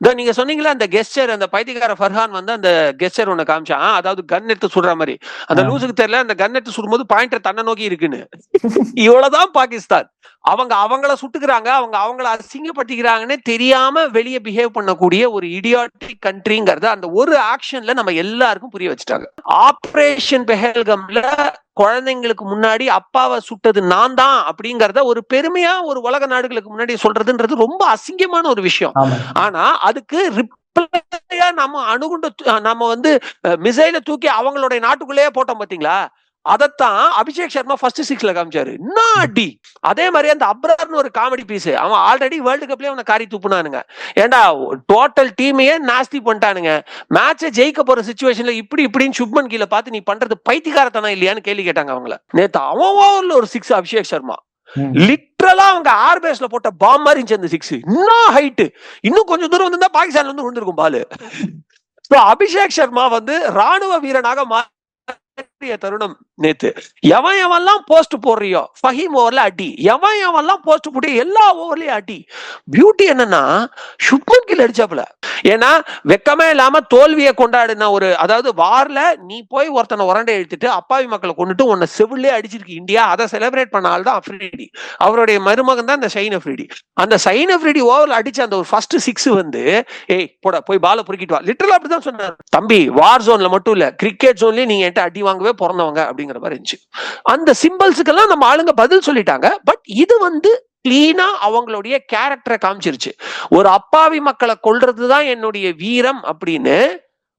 இந்த நீங்க சொன்னீங்களா அந்த கெஸ்டர் அந்த பைத்தியக்கார ஃபர்ஹான் வந்து அந்த கெஸ்டர் ஒண்ணு காமிச்சான் அதாவது கன் எடுத்து சுடுற மாதிரி. அந்த. லூசுக்கு தெரியல அந்த கன் எடுத்து சுடும்போது பாயிண்டர் தன்னை நோக்கி இருக்குன்னு. இவ்வளவுதான் பாகிஸ்தான். அவங்க அவங்கள சுட்டுக்கிறாங்க அவங்க அவங்கள அசிங்கப்பட்டிக்கிறாங்கன்னு தெரியாம வெளியே பிஹேவ் பண்ணக்கூடிய ஒரு இடியாட்டிக் கண்ட்ரிங்கிறத அந்த ஒரு ஆக்ஷன்ல நம்ம எல்லாருக்கும் புரிய வச்சுட்டாங்க. ஆபரேஷன் பெஹல்கம்ல குழந்தைங்களுக்கு முன்னாடி அப்பாவை சுட்டது நான் தான் அப்படிங்கறத ஒரு பெருமையா ஒரு உலக நாடுகளுக்கு முன்னாடி சொல்றதுன்றது ரொம்ப அசிங்கமான ஒரு விஷயம். ஆனா அதுக்கு நம்ம அணுகுண்டு நம்ம வந்து மிசைல தூக்கி அவங்களுடைய நாட்டுக்குள்ளேயே போட்டோம் பாத்தீங்களா? அதத்தான் அபிஷேக் சர்மா ஃபர்ஸ்ட் சிக்ஸ்ல காமிச்சாரு. என்ன அடி அதே மாதிரி அந்த அப்ரர்னு ஒரு காமெடி பீஸ் அவன் ஆல்ரெடி வேர்ல்டு கப்லயே அவனை காரி துப்புனானுங்க. ஏன்டா டோட்டல் டீமையே நாஸ்தி பண்ணிட்டானுங்க. மேட்சை ஜெயிக்க போற சுச்சுவேஷன்ல இப்படி இப்படின்னு சுப்மன் கீழ பார்த்து நீ பண்றது பைத்தியக்காரத்தனம் இல்லையான்னு கேள்வி கேட்டாங்க அவங்கள. நேத்து அவன் ஓவர்ல ஒரு சிக்ஸ் அபிஷேக் சர்மா. லிட்ரலா அவங்க ஏர் பேஸ்ல போட்ட பாம் மாதிரி இருந்துச்சு அந்த சிக்ஸ் இன்னும் ஹைட் இன்னும் கொஞ்சம் தூரம் வந்திருந்தா பாகிஸ்தான்ல இருந்து விழுந்திருக்கும் பாலு. அபிஷேக் சர்மா வந்து ராணுவ வீரனாக மாறிய தருணம் நேத்து. எவன் எவன்லாம் போஸ்ட் போடுறியோ ஃபஹீம் ஓவர்ல அடி. எவன் எவன்லாம் போஸ்ட் போட்டு எல்லா ஓவர்லயும் அடி. பியூட்டி என்னன்னா சுப்மன் கில் அடிச்சாப்புல. ஏன்னா வெக்கமே இல்லாம தோல்வியை கொண்டாடின ஒரு அதாவது வார்ல நீ போய் ஒருத்தனை உரண்டை எழுத்துட்டு அப்பாவி மக்களை கொண்டுட்டு உன்னை செவிலே அடிச்சிருக்கு இந்தியா. அதை செலிப்ரேட் பண்ண ஆள் தான் அஃப்ரிடி. அவருடைய மருமகன் தான் இந்த சைன் அஃப்ரிடி. அந்த சைன் அஃப்ரிடி ஓவர்ல அடிச்ச அந்த ஒரு ஃபர்ஸ்ட் சிக்ஸ் வந்து ஏய் போட போய் பால புரிக்கிட்டு வா. லிட்டரலா அப்படிதான் சொன்னார். தம்பி வார் ஜோன்ல மட்டும் இல்ல கிரிக்கெட் ஜோன்லயே நீங்க என்கிட்ட அடி வாங்கவே பிறந்தவங்க அப்படிங்கிற மாதிரி இருந்துச்சு. அந்த சிம்பிள்ஸுக்கெல்லாம் நம்ம ஆளுங்க பதில் சொல்லிட்டாங்க. பட் இது வந்து கிளீனா அவங்களுடைய கேரக்டரை காமிச்சிருச்சு. ஒரு அப்பாவி மக்களை கொல்றதுதான் என்னுடைய வீரம் அப்படின்னு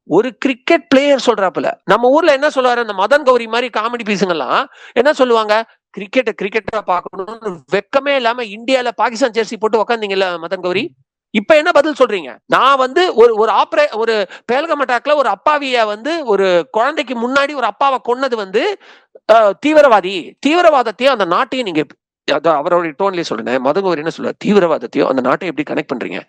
ஒரு கிரிக்கெட் பிளேயர் சொல்றாப்புல. நம்ம ஊர்ல என்ன சொல்லுவாரு? அந்த மதன் கௌரி மாதிரி காமெடி பீஸுங்கெல்லாம் என்ன சொல்லுவாங்க? கிரிக்கெட்டை கிரிக்கெட்டா பார்க்கணும்னு வெக்கமே இல்லாம இந்தியால பாகிஸ்தான் ஜெர்சி போட்டு உக்காந்தீங்கல்ல மதன் கௌரி? இப்ப என்ன பதில் சொல்றீங்க? நான் வந்து ஒரு ஒரு ஆப்ரே ஒரு பேல்கம் அட்டாக்ல ஒரு அப்பாவிய வந்து ஒரு குழந்தைக்கு முன்னாடி ஒரு அப்பாவை கொன்னது வந்து தீவிரவாதி. தீவிரவாதத்தையும் அந்த நாட்டையும் நீங்க அதான் அவருடைய டோன்லேயே சொல்றேன் மதங்கவர் என்ன சொல்ல தீவிரவாதத்தையும் அந்த நாட்டை எப்படி கனெக்ட் பண்றீங்க?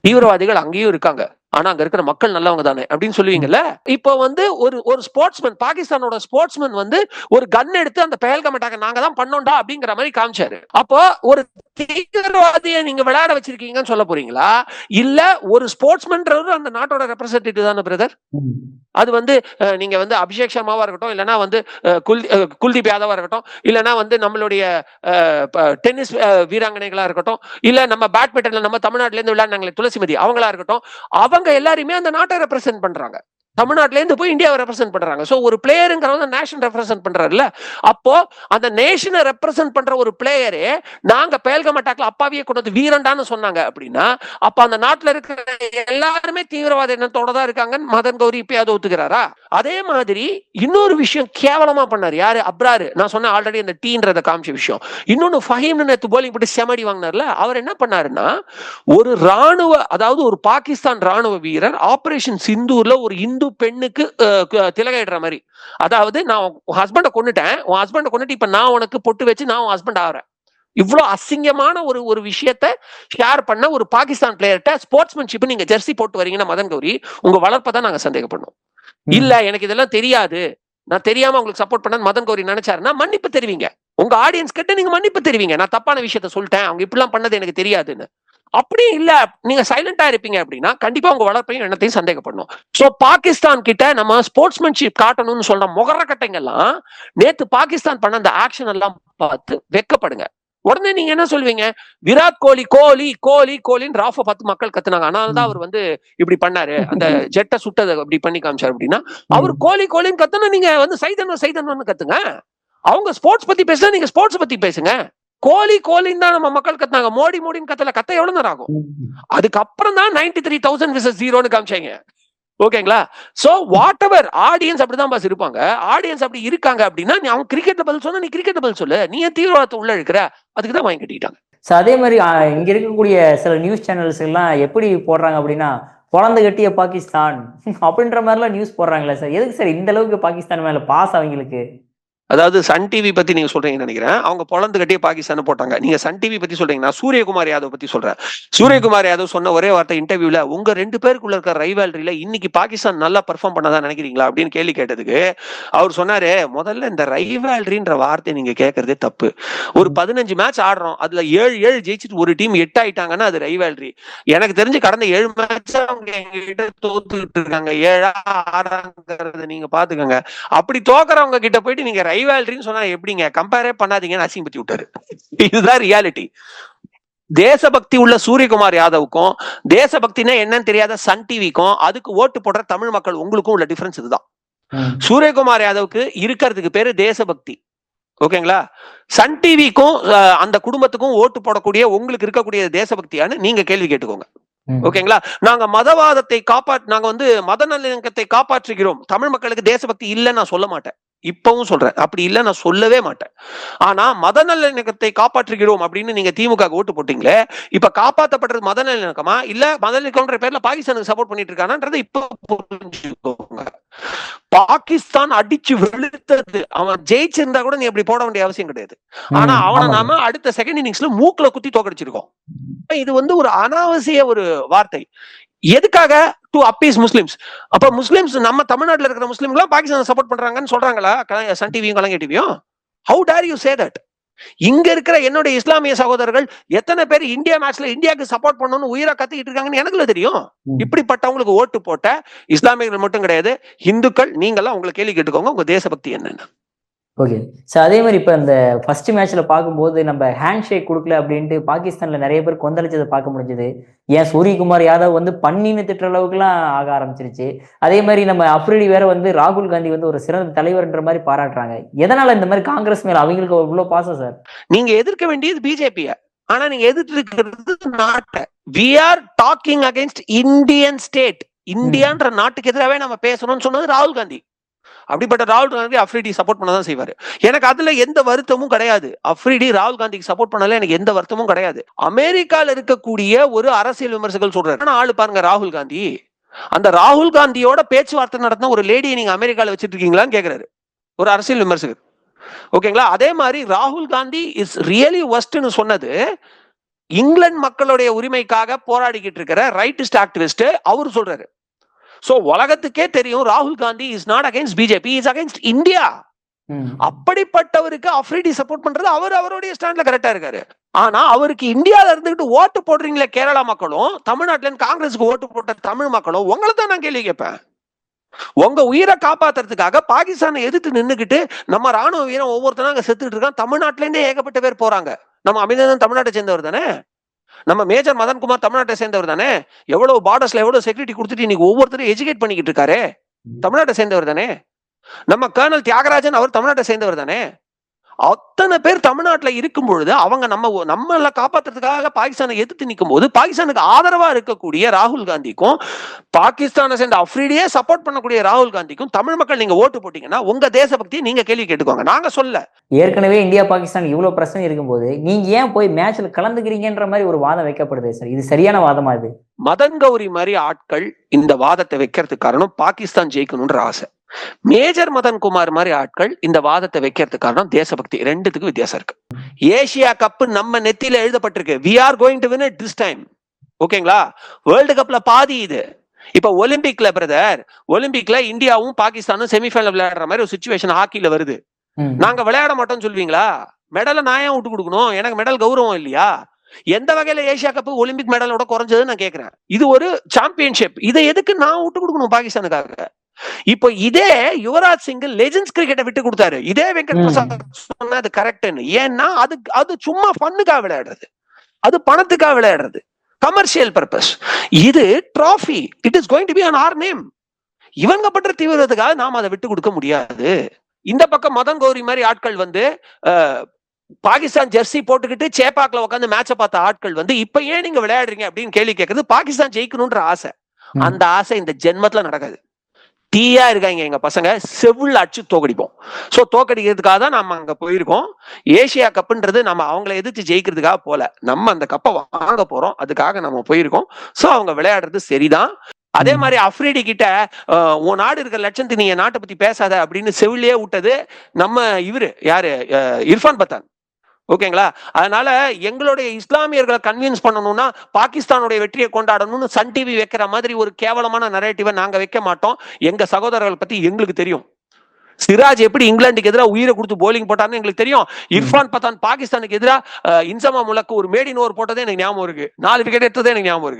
தீவிரவாதிகள் அங்கேயும் இருக்காங்க. ஆனா அங்க இருக்கிற மக்கள் நல்லவங்க தானே அப்படின்னு சொல்லுவீங்கல்ல? இப்போ வந்து ஒரு ஒரு ஸ்போர்ட்ஸ்மேன் பாகிஸ்தானோட ஸ்போர்ட்ஸ்மேன் வந்து ஒரு கன் எடுத்து அந்த பெயல்கம் அட்டாக்க நாங்க தான் பண்ணோம்டா அப்படிங்கிற மாதிரி காமிச்சாரு. அப்போ ஒரு தீவிரவாதியை நீங்க விளையாட வச்சிருக்கீங்கன்னு சொல்ல போறீங்களா? இல்ல ஒரு ஸ்போர்ட்ஸ்மேன்றவர் அந்த நாட்டோட ரெப்ரசன்டேட்டிவ் தானே பிரதர். அது வந்து நீங்க வந்து அபிஷேக் சர்மாவா இருக்கட்டும் இல்லைன்னா வந்து குல் குல்தீப் யாதவா இருக்கட்டும் இல்லைன்னா வந்து நம்மளுடைய டென்னிஸ் வீராங்கனைகளா இருக்கட்டும் இல்ல நம்ம பேட்மிண்டன்ல நம்ம தமிழ்நாட்டுல இருந்து விளையாடுனாங்களே துளசிமதி அவங்களா இருக்கட்டும் அவங்க எல்லாருமே அந்த நாட்டை ரெப்ரசென்ட் பண்றாங்க. தமிழ்நாட்டிலேருந்து போய் இந்தியாவை ரெப்ரசென்ட் பண்றாங்க. ஸோ ஒரு பிளேயருங்கிறவங்க நேஷன் ரெப்ரசென்ட் பண்றாருல்ல? அப்போ அந்த நேஷனை ரெப்ரசென்ட் பண்ற ஒரு பிளேயரே நாங்க பேல்கம் அட்டாக்ல அப்பாவியே கொண்டு வந்து வீரண்டான்னு சொன்னாங்க அப்படின்னா அப்ப அந்த நாட்டில் இருக்கிற எல்லாருமே தீவிரவாத எண்ணத்தோட தான் இருக்காங்கன்னு மதன் கௌரி இப்பயாவது ஒத்துக்கிறாரா? அதே மாதிரி இன்னொரு விஷயம் கேவலமா பண்ணாரு. யாரு? அப்ராரு. நான் சொன்ன ஆல்ரெடி அந்த டீன்றத காமிச்ச விஷயம். இன்னொன்னு ஃபஹீம்னு நேற்று போலிங் போட்டு செமடி வாங்கினார்ல அவர் என்ன பண்ணாருன்னா ஒரு ராணுவ அதாவது ஒரு பாகிஸ்தான் ராணுவ வீரர் ஆபரேஷன் சிந்தூர்ல ஒரு இந்து பெண்ணுக்கு அஹ், கு- திலகையிடுற மாதிரி. அதாவது நான் உன் ஹஸ்பண்டை கொண்டுட்டேன் உன் ஹஸ்பண்டை கொண்டுட்டு இப்ப நான் உனக்கு பொட்டு வச்சு நான் உன் ஹஸ்பண்ட் ஆகிறேன். இவ்வளவு அசிங்கமான ஒரு ஒரு விஷயத்த ஷேர் பண்ண ஒரு பாகிஸ்தான் பிளேயர்கிட்ட ஸ்போர்ட்ஸ்மேன்ஷிப் நீங்க ஜெர்சி போட்டு வரீங்கன்னா மதன் கௌரி உங்க வளர்ப்பை தான் நாங்க சந்தேகப்படணும். இல்ல எனக்கு இதெல்லாம் தெரியாது. நான் தெரியாம உங்களுக்கு சப்போர்ட் பண்ண மதன் கௌரி நினைச்சாருன்னா மன்னிப்பு தெரிவிங்க. உங்க ஆடியன்ஸ் கிட்ட நீங்க மன்னிப்பு தெரிவிங்க. நான் தப்பான விஷயத்த சொல்லிட்டேன். அவங்க இப்படிலாம் பண்ணது எனக்கு தெரியாதுன்னு. அப்படி இல்ல. நீங்க சைலண்டா இருப்பீங்க அப்படின்னா கண்டிப்பா உங்க வளர்ப்பையும் எண்ணத்தையும் சந்தேகப்படணும். சோ பாகிஸ்தான் கிட்ட நம்ம ஸ்போர்ட்ஸ்மேன்ஷிப் காட்டணும்னு சொல்ற முகர கட்டைங்கெல்லாம் நேத்து பாகிஸ்தான் பண்ண அந்த ஆக்ஷன் எல்லாம் பார்த்து வெக்கப்படுங்க. உடனே நீங்க என்ன சொல்வீங்க? விராட் கோலி கோலி கோலி கோலின்னு ராஃப பார்த்து மக்கள் கத்துனாங்க. அதனால தான் அவர் வந்து இப்படி பண்ணாரு. அந்த ஜெட்டை சுட்டதை அப்படி பண்ணி காமிச்சாரு அப்படின்னா அவர் கோலி கோலின்னு கத்துனா நீங்க வந்து சைதன்வ சைதன்வன்னு கத்துங்க. அவங்க ஸ்போர்ட்ஸ் பத்தி பேசுனா நீங்க ஸ்போர்ட்ஸ் பத்தி பேசுங்க. கோலி கோலின்னு தான் நம்ம மக்கள் கத்துனாங்க. மோடி மோடின்னு கத்தல கத்த எவ்வளவு நேரம் ஆகும்? அதுக்கப்புறம் தான் நைன்டி த்ரீ தௌசண்ட் விசஸ் ஜீரோன்னு காமிச்சாங்க. ஓகேங்களா? சோ வாட் எவர் ஆடியன்ஸ் அப்படிதான் பாஸ் இருப்பாங்க. ஆடியன்ஸ் அப்படி இருக்காங்க அப்படின்னா நீ அவங்க கிரிக்கெட்ல பதில் சொன்னா நீ கிரிக்கெட்ல பதில் சொல்லு. நீ ஏன் தீவிரவாதத்தை உள்ள இருக்கிற அதுக்கு தான் வாங்கி கட்டிக்கிட்டாங்க. ஸோ அதே மாதிரி இங்க இருக்கக்கூடிய சில நியூஸ் சேனல்ஸ் எல்லாம் எப்படி போடுறாங்க அப்படின்னா குழந்தை கட்டிய பாகிஸ்தான். அப்படின்ற மாதிரிலாம் நியூஸ் போடுறாங்களே சார் எதுக்கு சார் இந்த அளவுக்கு பாகிஸ்தான் மேல பாஸ் அவங்களுக்கு? அதாவது சன் டிவி பத்தி நீங்க சொல்றீங்கன்னு நினைக்கிறேன். அவங்க பொழந்து கட்டியே பாகிஸ்தான் போட்டாங்க. நீங்க சன் டிவி பத்தி சொல்றீங்கன்னா சூரியகுமார் யாதவ் பத்தி சொல்றேன். சூரியகுமார் யாதவ் சொன்ன ஒரே வார்த்தை இன்டர்வியூல உங்க ரெண்டு பேருக்குள்ள இருக்கிற ரைவால்ரியில இன்னைக்கு பாகிஸ்தான் நல்லா பெர்ஃபார்ம் பண்ணதான் நினைக்கிறீங்களா? அப்படின்னு கேள்வி கேட்டதுக்கு அவர் சொன்னாரு முதல்ல இந்த ரைவால்ரின்ற வார்த்தை நீங்க கேட்கறதே தப்பு. ஒரு பதினஞ்சு மேட்ச் ஆடுறோம். அதுல ஏழு ஏழு ஜெயிச்சுட்டு ஒரு டீம் எட்டு ஆயிட்டாங்கன்னா அது ரைவால்ரி எனக்கு தெரிஞ்சு கடந்த ஏழு மேட்ச் அவங்க எங்க கிட்ட தோத்துக்கிட்டு இருக்காங்க. ஏழா ஆறாங்கிறத நீங்க பாத்துக்கோங்க. அப்படி தோக்குறவங்க கிட்ட போயிட்டு நீங்க ரைவால்ரின்னு சொன்னா எப்படிங்க? கம்பேரே பண்ணாதீங்கன்னு அசிங்கப்படுத்தி விட்டாரு. இதுதான் ரியாலிட்டி தேசபக்தி உள்ள சூரியகுமார் யாதவுக்கும் தேசபக்தினா என்னன்னு தெரியாத சன் டிவிக்கும் அதுக்கு ஓட்டு போடுற தமிழ் மக்கள் உங்களுக்கும் உள்ள டிஃபரன்ஸ் இதுதான். சூரியகுமார் யாதவுக்கு இருக்கிறதுக்கு பேரு தேசபக்தி. ஓகேங்களா? சன் டிவிக்கும் அந்த குடும்பத்துக்கும் ஓட்டு போடக்கூடிய உங்களுக்கு இருக்கக்கூடிய தேசபக்தியான்னு நீங்க கேள்வி கேட்டுக்கோங்க. ஓகேங்களா? நாங்க மதவாதத்தை காப்பாற்ற நாங்க வந்து மத நல்லிணக்கத்தை காப்பாற்றுகிறோம். தமிழ் மக்களுக்கு தேசபக்தி இல்லைன்னு நான் சொல்ல மாட்டேன். இப்பவும் சொல்றேன். அப்படி இல்லை நான் சொல்லவே மாட்டேன். ஆனா மத நல்லிணக்கத்தை காப்பாற்றுகிறோம் அப்படின்னு நீங்க திமுக ஓட்டு போட்டீங்களே இப்ப காப்பாத்தப்படுறது மத நல்லிணக்கமா இல்ல மத நல்லிணக்கம்ன்ற பேர்ல பாகிஸ்தானுக்கு சப்போர்ட் பண்ணிட்டு இருக்கானன்றதை இப்ப புரிஞ்சுக்கோங்க. பாகிஸ்தான் அடிச்சு வெளுத்தது. அவன் ஜெயிச்சிருந்தா கூட நீ அப்படி போட வேண்டிய அவசியம் கிடையாது. ஆனா அவனை. நாம அடுத்த செகண்ட் இன்னிங்ஸ்ல மூக்குல குத்தி தோக்கடிச்சிருக்கோம். இது வந்து ஒரு அனாவசிய ஒரு வார்த்தை. எதுக்காக டு அப்பீஸ் முஸ்லிம்ஸ் அப்ப முஸ்லிம்ஸ் நம்ம தமிழ்நாட்டுல இருக்கிற முஸ்லிம்லாம் பாகிஸ்தான் சப்போர்ட் பண்றாங்கன்னு சொல்றாங்களா? சன் டிவியும் கலங்க டிவியும் how dare you say that இங்க இருக்கிற என்னுடைய இஸ்லாமிய சகோதரர்கள் எத்தனை பேர் இந்தியா மேட்ச்ல இந்தியாவுக்கு சப்போர்ட் பண்ணணும்னு உயிரா கத்திக்கிட்டு இருக்காங்கன்னு எனக்குல தெரியும். இப்படிப்பட்டவங்களுக்கு ஓட்டு போட்ட இஸ்லாமியர்கள் மட்டும் கிடையாது. இந்துக்கள் நீங்கெல்லாம் உங்களை கேள்வி கேட்டுக்கோங்க. உங்க தேசபக்தி என்னன்னு? ஓகே சார் அதே மாதிரி இப்போ இந்த ஃபர்ஸ்ட் மேட்ச்ல பார்க்கும்போது நம்ம ஹேண்ட் ஷேக் கொடுக்கல அப்படின்ட்டு பாகிஸ்தான்ல நிறைய பேர் கொந்தளிச்சதை பார்க்க முடிஞ்சது. ஏன்? சூரியகுமார் யாதவ் வந்து பண்ணின்னு திட்டுற அளவுக்குலாம் ஆக ஆரம்பிச்சிருச்சு. அதே மாதிரி நம்ம அப்ரிடி வேற வந்து ராகுல் காந்தி வந்து ஒரு சிறந்த தலைவர்ன்ற மாதிரி பாராட்டுறாங்க. எதனால இந்த மாதிரி காங்கிரஸ் மேல அவங்களுக்கு இவ்வளவு பாசம் சார்? நீங்க எதிர்க்க வேண்டியது பிஜேபிய ஆனா நீங்க எதிர்த்து இருக்கிறது நாட்டை. We are talking against Indian state இந்தியான்ற நாட்டுக்கு எதிராகவே நம்ம பேசணும்னு சொன்னது ராகுல் காந்தி. அப்படிப்பட்ட ராகுல் காந்தி அஃப்ரிடி சப்போர்ட் பண்ணதான் செய்வார். எனக்கு அதுல எந்த வருத்தமும் கிடையாது. அஃப்ரிடி ராகுல் காந்திக்கு சப்போர்ட் பண்ணல எனக்கு எந்த வருத்தமும் கிடையாது. அமெரிக்கால இருக்கக்கூடிய ஒரு அரசியல் விமர்சகர்கள் சொல்றாரு. ஆனா ஆளு பாருங்க ராகுல் காந்தி. அந்த ராகுல் காந்தியோட பேச்சுவார்த்தை நடத்தின ஒரு லேடியை நீங்க அமெரிக்கால வச்சிட்டு இருக்கீங்களான்னு கேக்குறாரு. ஒரு அரசியல் விமர்சகர். ஓகேங்களா? அதே மாதிரி ராகுல் காந்தி இஸ் ரியலி ஒஸ்ட்னு சொன்னது இங்கிலாந்து மக்களுடைய உரிமைக்காக போராடிக்கிட்டு இருக்கிற ரைட்டிஸ்ட் ஆக்டிவிஸ்ட் அவர் சொல்றாரு. சோ உலகத்துக்கே தெரியும் ராகுல் Gandhi is not against BJP is against India. அப்படிப்பட்டவருக்கு Afridi support பண்றது அவர் அவருடைய ஸ்டாண்ட்ல கரெக்டா இருக்காரு. ஆனா அவருக்கு இந்தியால இருந்துகிட்டு ஓட்டு போடுறீங்களே கேரளா மக்களும் தமிழ்நாட்டுல இருந்து காங்கிரஸுக்கு ஓட்டு போட்ட தமிழ் மக்களும் உங்களை தான் நான் கேள்வி கேட்பேன். உங்க உயிரை காப்பாத்துறதுக்காக பாகிஸ்தானை எதிர்த்து நின்னுக்கிட்டு நம்ம ராணுவ வீரன் ஒவ்வொருத்தரும் அங்க செத்துட்டு இருக்கான் தமிழ்நாட்டுல இருந்தே ஏகப்பட்ட பேர் போறாங்க. நம்ம அபிநந்தன் தமிழ்நாட்டை சேர்ந்தவர் தானே? நம்ம மேஜர் மதன்குமார் தமிழ்நாட்டை சேர்ந்தவர் தானே? எவ்வளவு பார்டர்ஸ்ல எவ்வளவு செக்யூரிட்டி கொடுத்துட்டு இன்னைக்கு ஒவ்வொருத்தரும் எஜுகேட் பண்ணிக்கிட்டு இருக்காரு? தமிழ்நாட்டை சேர்ந்தவர் தானே? நம்ம கர்னல் தியாகராஜன் அவர் தமிழ்நாட்டை சேர்ந்தவர் தானே? அத்தனை பேர் தமிழ்நாட்டுல இருக்கும் பொழுது அவங்க நம்ம நம்மள காப்பாத்துறதுக்காக பாகிஸ்தானை எதிர்த்து நிற்கும் போது பாகிஸ்தானுக்கு ஆதரவா இருக்கக்கூடிய ராகுல் காந்திக்கும் பாகிஸ்தானை சேர்ந்த அஃப்ரிடியே சப்போர்ட் பண்ணக்கூடிய ராகுல் காந்திக்கும் தமிழ் மக்கள் நீங்க ஓட்டு போட்டீங்கன்னா உங்க தேசபக்தியை நீங்க கேள்வி கேட்டுக்கோங்க. நாங்க சொல்ல. ஏற்கனவே இந்தியா பாகிஸ்தான் இவ்வளவு பிரச்சனை இருக்கும்போது நீங்க ஏன் போய் மேட்ச்ல கலந்துக்கிறீங்கன்ற மாதிரி ஒரு வாதம் வைக்கப்படுது சார்? இது சரியான வாதமா இது? மதன் கௌரி மாதிரி ஆட்கள் இந்த வாதத்தை வைக்கிறதுக்கு காரணம் பாகிஸ்தான் ஜெயிக்கணும்ன்ற ஆசை. மேஜர் மதன் குமார் மாதிரி ஆட்கள் இந்த வாதத்தை வைக்கிறதுக்கு காரணம் தேசபக்தி. ரெண்டுத்துக்கும் வித்தியாசம் இருக்கு. ஏசியா கப் நம்ம நெத்தியில எழுதப்பட்டிருக்கு. We are going to win this time ஓகேங்களா வேர்ல்டு கப்ல பாதி இது. இப்ப ஒலிம்பிக்ல பிரதர் ஒலிம்பிக்ல இந்தியாவும் பாகிஸ்தானும் செமிஃபைனல் விளையாடுற மாதிரி ஒரு சுச்சுவேஷன் ஹாக்கில வருது. நாங்க விளையாட மாட்டோம்னு சொல்வீங்களா மெடலை நான் ஏன் விட்டு கொடுக்கணும்? எனக்கு மெடல் கௌரவம் இல்லையா? எந்த வகையில ஏசியா கப் ஒலிம்பிக் மெடலோட குறைஞ்சதுன்னு நான் கேக்குறேன். இது ஒரு சாம்பியன்ஷிப் இதை எதுக்கு நான் விட்டு கொடுக்கணும் பாகிஸ்தானுக்காக? இப்போ இதே யுவராஜ் சிங் லெஜண்ட்ஸ் கிரிக்கெட்டை விட்டு கொடுத்தாரு. இதே வெங்கட். பிரசாத் சொன்னது கரெக்ட்னு ஏன்னா அது அது சும்மா ஃபன்னுக்காக விளையாடுறது. அது பணத்துக்காக விளையாடுறது. கமர்ஷியல் பர்பஸ் இது trophy it is going to be on our name இவங்க பண்ற தீவிரத்துக்காக நாம அதை விட்டு கொடுக்க முடியாது. இந்த பக்கம் மதன் கௌரி மாதிரி ஆட்கள் வந்து பாகிஸ்தான் ஜெர்சி போட்டுக்கிட்டு சேப்பாக்ல உட்காந்து மேட்சை பார்த்த ஆட்கள் வந்து இப்ப ஏன் நீங்க விளையாடுறீங்க அப்படின்னு கேள்வி கேட்கறது பாகிஸ்தான் ஜெயிக்கணும்ன்ற ஆசை. அந்த ஆசை இந்த ஜென்மத்துல நடக்காது. தீயா இருக்காங்க எங்க பசங்க. செவுள் அடிச்சு தோக்கடிப்போம். சோ தோக்கடிக்கிறதுக்காக தான் நம்ம அங்க போயிருக்கோம். ஏசியா கப்புன்றது நம்ம அவங்கள எதிர்த்து ஜெயிக்கிறதுக்காக போல. நம்ம அந்த கப்பை வாங்க போறோம். அதுக்காக நம்ம போயிருக்கோம். சோ அவங்க விளையாடுறது சரிதான். அதே. மாதிரி அஃப்ரிடி கிட்ட உன் நாடு இருக்கிற லட்சத்து நீ என் நாட்டை பத்தி பேசாத அப்படின்னு செவிலியே விட்டது நம்ம இவரு. யாரு? இர்ஃபான் பத்தான். ஓகேங்களா? அதனால எங்களுடைய இஸ்லாமியர்களை கன்வின்ஸ் பண்ணணும்னா பாகிஸ்தானுடைய வெற்றியை கொண்டாடணும்னு சன் டிவி வைக்கிற மாதிரி ஒரு கேவலமான நரேட்டிவை நாங்க வைக்க மாட்டோம். எங்க சகோதரர்கள் பத்தி எங்களுக்கு தெரியும். சிராஜ் எப்படி இங்கிலாந்துக்கு எதிராக உயிரை கொடுத்து போலிங் போட்டார்னு எங்களுக்கு தெரியும். இர்ஃபான் பத்தான் பாகிஸ்தானுக்கு எதிராக இன்சமா முலக்கு ஒரு மேடின் ஓவர் போட்டதே எனக்கு ஞாபகம் இருக்கு. நாலு விக்கெட் எடுத்ததே எனக்கு ஞாபகம் இருக்கு.